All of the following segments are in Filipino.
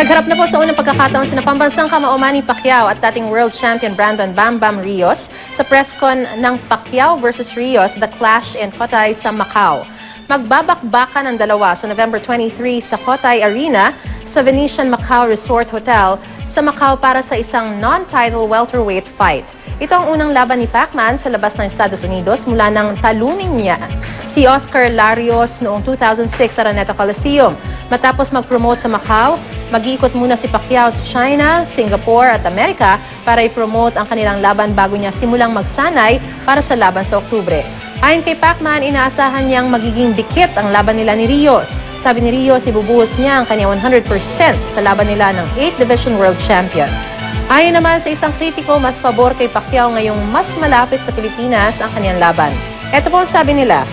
Nagharap na po sa unang pagkakataon sina pambansang kamao Manny Pacquiao at dating world champion Brandon Bam Bam Rios sa presscon ng Pacquiao versus Rios, The Clash in Kotay sa Macau. Magbabakbakan ang dalawa sa November 23 sa Kotay Arena sa Venetian Macau Resort Hotel sa Macau para sa isang non-title welterweight fight. Ito ang unang laban ni Pacman sa labas ng Estados Unidos mula nang talunin niya si Oscar Larios noong 2006 sa Araneta Coliseum. Matapos mag-promote sa Macau, mag-iikot muna si Pacquiao sa China, Singapore at Amerika para i-promote ang kanilang laban bago niya simulang magsanay para sa laban sa Oktubre. Ayon kay Pacman, inaasahan niyang magiging dikit ang laban nila ni Rios. Sabi ni Rios, ibubuhos niya ang kanya 100% sa laban nila ng 8th Division World Champion. Ayon naman sa isang kritiko, mas pabor kay Pacquiao ngayong mas malapit sa Pilipinas ang kanyang laban. Ito po ang sabi nila,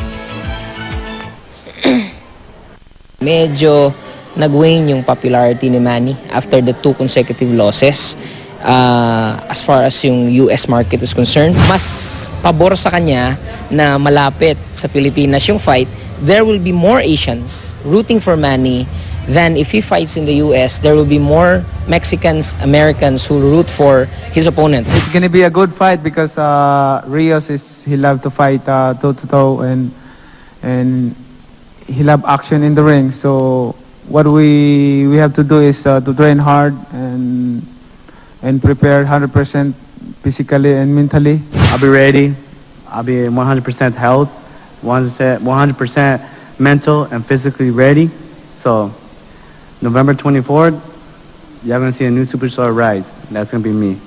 medyo nag-wane yung popularity ni Manny after the two consecutive losses. Uh, as far as yung US market is concerned, mas pabor sa kanya na malapit sa Pilipinas yung fight. There will be more Asians rooting for Manny than if he fights in the US. There will be more Mexicans, Americans who root for his opponent. It's gonna be a good fight because uh, Rios is he love to fight uh, toe to toe and and he love action in the ring. So what we we have to do is uh, to train hard and and prepare 100% physically and mentally. I'll be ready. I'll be 100% health, 100% 100% mental and physically ready. So, November 24th, y'all gonna see a new superstar rise. That's gonna be me.